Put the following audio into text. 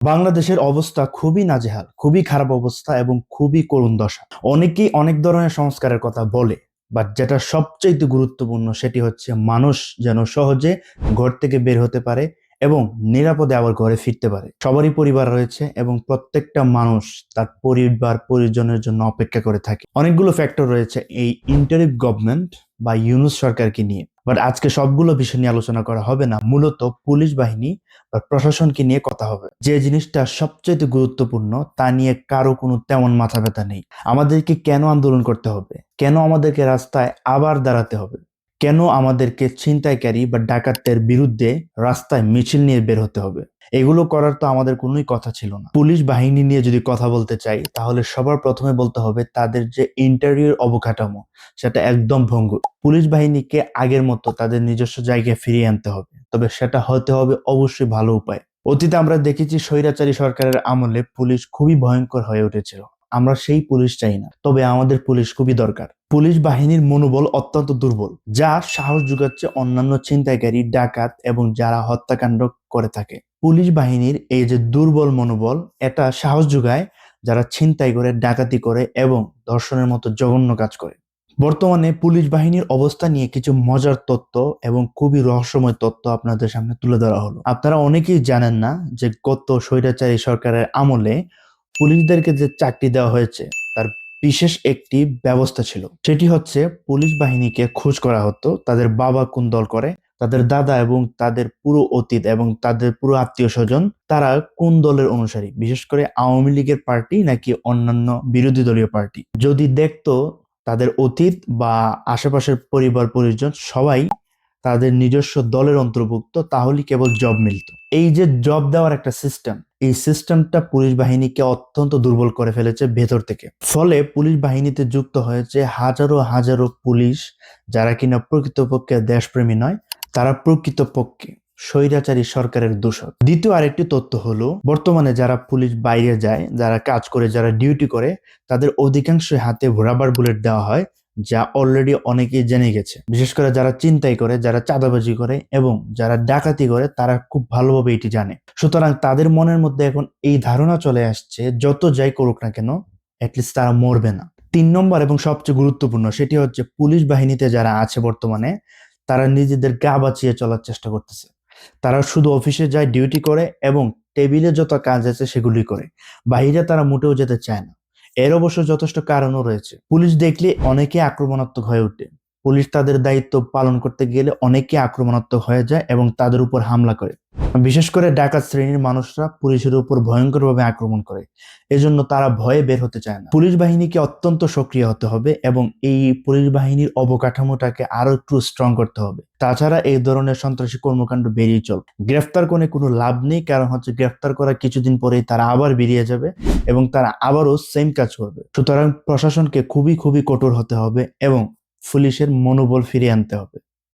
বাংলাদেশের অবস্থা খুবই নাজেহাল, খুবই খারাপ অবস্থা এবং খুবই করুণ দশা। অনেকেই অনেক ধরনের সংস্কারের কথা বলে বাট যেটা সবচেয়ে গুরুত্বপূর্ণ সেটি হচ্ছে মানুষ যেন সহজে ঘর থেকে বের হতে পারে এবং নিরাপদে আবার ঘরে ফিরতে পারে। সবারই পরিবার রয়েছে এবং প্রত্যেকটা মানুষ তার পরিবার পরিজনের জন্য অপেক্ষা করে থাকে। অনেকগুলো ফ্যাক্টর রয়েছে এই ইন্টারিভ গভর্নমেন্ট বা ইউনুস সরকারকে নিয়ে। বাট আজকে সবগুলো বিষয় নিয়ে আলোচনা করা হবে না। মূলত পুলিশ বাহিনী বা প্রশাসনকে নিয়ে কথা হবে। যে জিনিসটা সবচেয়ে গুরুত্বপূর্ণ, তা নিয়ে কারও কোনো তেমন মাথা ব্যথা নেই। আমাদেরকে কেন আন্দোলন করতে হবে? কেন আমাদেরকে রাস্তায় আবার দাঁড়াতে হবে? কেন আমাদেরকে ছিনতাইকারী বা ডাকাতের বিরুদ্ধে রাস্তায় মিছিল নিয়ে বের হতে হবে? এগুলো করার তো আমাদের কোনোই কথা ছিল না। পুলিশ বাহিনী নিয়ে যদি কথা বলতে চাই, তাহলে সবার প্রথমে বলতে হবে তাদের যে ইন্টারভিউর অবকাঠামো, সেটা একদম ভঙ্গুর। পুলিশ বাহিনীকে আগের মতো তাদের নিজস্ব জায়গায় ফিরিয়ে আনতে হবে, তবে সেটা হতে হবে অবশ্যই ভালো উপায়। অতীতে আমরা দেখেছি স্বৈরাচারী সরকারের আমলে পুলিশ খুবই ভয়ঙ্কর হয়ে উঠেছিল। আমরা সেই পুলিশ চাই না, তবে আমাদের পুলিশ খুবই দরকার। পুলিশ বাহিনীর মনোবল অত্যন্ত দুর্বল, যা সাহস যোগাচ্ছে অন্যান্য ছিনতাইকারী, ডাকাত এবং যারা হত্যাকাণ্ড করে থাকে। পুলিশ বাহিনীর এই যে দুর্বল মনোবল, এটা সাহস যোগায় যারা ছিনতাই করে, ডাকাতি করে এবং ধর্ষণের মতো জঘন্য কাজ করে। বর্তমানে পুলিশ বাহিনীর অবস্থা নিয়ে কিছু মজার তথ্য এবং খুবই রহস্যময় তথ্য আপনাদের সামনে তুলে ধরা হলো। আপনারা অনেকেই জানেন না যে গত স্বৈরাচারী সরকারের আমলে পুলিশদেরকে যে চাকরি দেওয়া হয়েছে, তার বিশেষ একটি ব্যবস্থা ছিল। সেটি হচ্ছে পুলিশ বাহিনীকে খোঁজ করা হতো, তাদের বাবা কোন দল করে তাদের দাদা এবং তাদের পুরো অতীত এবং তাদের পুরো আত্মীয় স্বজন তারা কোন দলের অনুসারী? বিশেষ করে আওয়ামী লীগের পার্টি নাকি অন্যান্য বিরোধী দলীয় পার্টি? যদি দেখতো তাদের অতীত বা আশেপাশের পরিবার, পরিজন সবাই তাদের নিজস্ব দলের অন্তর্ভুক্ত, তাহলে কেবল জব মিলতো। এই যে জব দেওয়ার একটা সিস্টেম এই সিস্টেমটা পুলিশ বাহিনীকে অত্যন্ত দুর্বল করে ফেলেছে ভেতর থেকে। ফলে পুলিশ বাহিনীতে যুক্ত হয়েছে হাজারো হাজারো পুলিশ, যারা কিনা প্রকৃতপক্ষে দেশপ্রেমী নয় তারা প্রকৃতপক্ষে স্বৈরাচারী সরকারের দোষক। দ্বিতীয় আরেকটি তথ্য হলো, বর্তমানে যারা পুলিশ বাইরে যায়, যারা কাজ করে, যারা ডিউটি করে, তাদের অধিকাংশ হাতে রাবার বুলেট দেওয়া হয়, যা অলরেডি অনেকেই জেনে গেছে। বিশেষ করে যারা চিন্তাই করে, যারা চাঁদাবাজি করে এবং যারা ডাকাতি করে, তারা খুব ভালোভাবে এটি জানে। সুতরাং তাদের মনের মধ্যে এখন এই ধারণা চলে আসছে, যত যাই করুক না কেন অ্যাটলিস্ট তারা মরবে না। তিন নম্বর এবং সবচেয়ে গুরুত্বপূর্ণ, সেটি হচ্ছে পুলিশ বাহিনীতে যারা আছে বর্তমানে তারা নিজেদের গা বাঁচিয়ে চলার চেষ্টা করতেছে। তারা শুধু অফিসে যায় ডিউটি করে এবং টেবিলে যত কাজ আছে সেগুলি করে। বাহিরে তারা মোটেও যেতে চায় না। এর অবশ্য যথেষ্ট কারণও রয়েছে। পুলিশ দেখলে অনেকে আক্রমণাত্মক হয়ে ওঠে। পুলিশ তাদের দায়িত্ব পালন করতে গেলে অনেকে আক্রমণাত্মক হয়ে যায় এবং তাদের উপর হামলা করে। বিশেষ করে ডাকাত শ্রেণির মানুষরা পুলিশের উপর ভয়ঙ্করভাবে আক্রমণ করে। এজন্য তারা ভয়ে বের হতে চায় না। পুলিশ বাহিনীকে অত্যন্ত সক্রিয় হতে হবে এবং এই পুলিশ বাহিনীর অবকাঠামোটাকে আরও একটু স্ট্রং করতে হবে। তাছাড়া এই ধরনের সন্ত্রাসী কর্মকাণ্ড বেরিয়ে চল গ্রেফতার করে কোনো লাভ নেই, কারণ হচ্ছে গ্রেফতার করার কিছুদিন পরেই তারা আবার বেরিয়ে যাবে এবং তারা আবারও সেম কাজ করবে। সুতরাং প্রশাসনকে খুবই খুবই কঠোর হতে হবে এবং পুলিশের মনোবল ফিরিয়ে আনতে হবে।